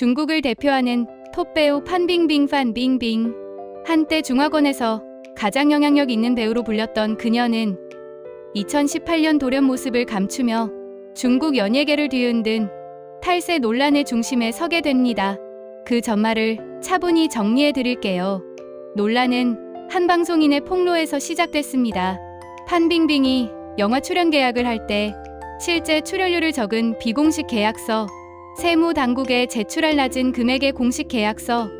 중국을 대표하는 톱배우 판빙빙 판빙빙. 한때 중화권에서 가장 영향력 있는 배우로 불렸던 그녀는 2018년 돌연 모습을 감추며 중국 연예계를 뒤흔든 탈세 논란의 중심에 서게 됩니다. 그 전말을 차분히 정리해 드릴게요. 논란은 한 방송인의 폭로에서 시작됐습니다. 판빙빙이 영화 출연 계약을 할 때 실제 출연료를 적은 비공식 계약서, 세무 당국에 제출할 낮은 금액의 공식 계약서,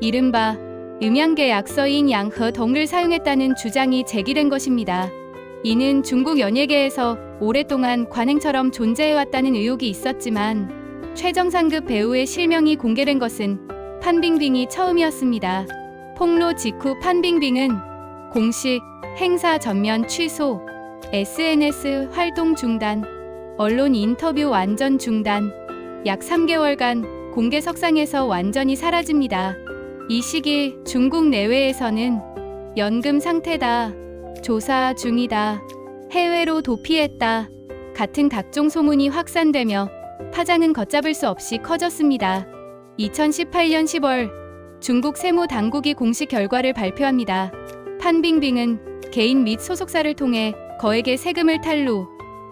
이른바 음양계약서인 양허동을 사용했다는 주장이 제기된 것입니다. 이는 중국 연예계에서 오랫동안 관행처럼 존재해왔다는 의혹이 있었지만 최정상급 배우의 실명이 공개된 것은 판빙빙이 처음이었습니다. 폭로 직후 판빙빙은 공식 행사 전면 취소, SNS 활동 중단, 언론 인터뷰 완전 중단, 약 3개월간 공개 석상에서 완전히 사라집니다. 이 시기 중국 내외에서는 연금 상태다, 조사 중이다, 해외로 도피했다 같은 각종 소문이 확산되며 파장은 걷잡을 수 없이 커졌습니다. 2018년 10월 중국 세무 당국이 공식 결과를 발표합니다. 판빙빙은 개인 및 소속사를 통해 거액의 세금을 탈루,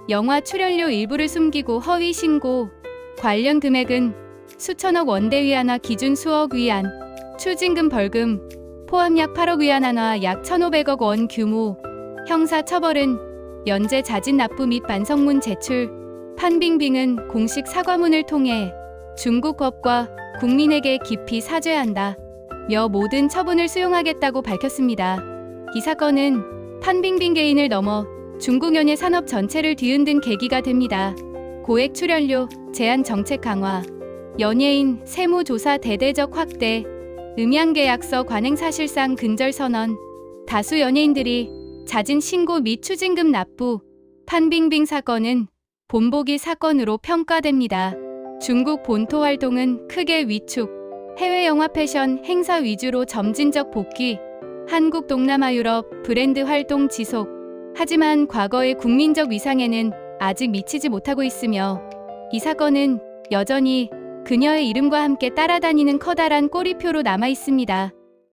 영화 출연료 일부를 숨기고 허위 신고, 관련 금액은 수천억 원대 위안화 기준 수억 위안, 추징금 벌금, 포함 약 8억 위안 한화 약 1,500억 원 규모, 형사 처벌은 연재 자진 납부 및 반성문 제출, 판빙빙은 공식 사과문을 통해 중국 법과 국민에게 깊이 사죄한다. 며 모든 처분을 수용하겠다고 밝혔습니다. 이 사건은 판빙빙 개인을 넘어 중국 연예 산업 전체를 뒤흔든 계기가 됩니다. 고액 출연료, 제한 정책 강화, 연예인 세무조사 대대적 확대, 음양계약서 관행 사실상 근절 선언, 다수 연예인들이 자진 신고 및 추징금 납부, 판빙빙 사건은 본보기 사건으로 평가됩니다. 중국 본토 활동은 크게 위축, 해외 영화 패션 행사 위주로 점진적 복귀, 한국 동남아 유럽 브랜드 활동 지속. 하지만 과거의 국민적 위상에는 아직 미치지 못하고 있으며 이 사건은 여전히 그녀의 이름과 함께 따라다니는 커다란 꼬리표로 남아 있습니다.